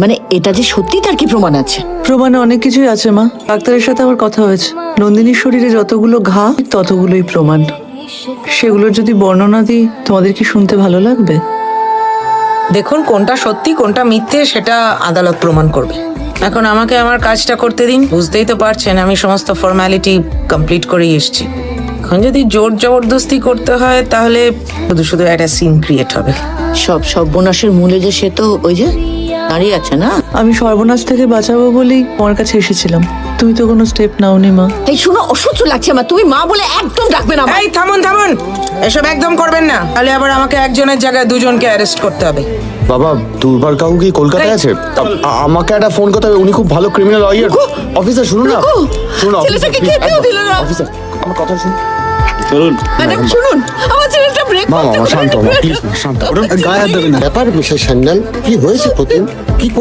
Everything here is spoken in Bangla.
মানে এটা যে সত্যি তার কি প্রমাণ আছে? প্রমাণে অনেক কিছুই আছে মা। ডাক্তারের সাথে আমার কথা হয়েছে। নন্দিনীর শরীরে যতগুলো ঘা ততগুলোই প্রমাণ। সেগুলোর যদি বর্ণনা দিই তোমাদের কি শুনতে ভালো লাগবে? দেখুন কোনটা সত্যি কোনটা মিথ্যে সেটা আদালত প্রমাণ করবে। এখন আমাকে আমার কাজটা করতে দিন। বুঝতেই তো পারছেন আমি সমস্ত ফর্মালিটি কমপ্লিট করেই এসেছি। এখন যদি জোর জবরদস্তি করতে হয় তাহলে শুধু শুধু একটা সিন ক্রিয়েট হবে। সব সর্বনাশের মূলে যে সে তো ওই যে দাঁড়িয়ে আছে না? আমি সর্বনাশ থেকে বাঁচাবো বলেই তোমার কাছে এসেছিলাম। তুমি তো কোনো স্টেপ নাওনি মা। এই শুনো অসহ্য লাগছে আমার। তুমি মা বলে একদম ডাকবে না এই থামুন থামুন! এসব একদম করবেন না। তাহলে আবার আমাকে একজনের জায়গায় দুজনকে অ্যারেস্ট করতে হবে। বাবা দুর্বার কাকু কি কলকাতায় আছে? আ- আমাকে একটা ফোন করতে হবে। উনি খুব ভালো ক্রিমিনাল লয়ার অফিসার শুনুন না। রুকু, শুনুন অফিসার ছেলেটাকে খেতেও দিল না। অফিসার আমার কথা শুনুন। চলুন ম্যাডাম শুনুন। আমার ব্রেক মা মা শান্ত মা প্লিজ শান্ত গায়ে হাত দেবেন ব্যাপার মিস্টার সান্যাল কি হয়েছে প্রতিদিন? কি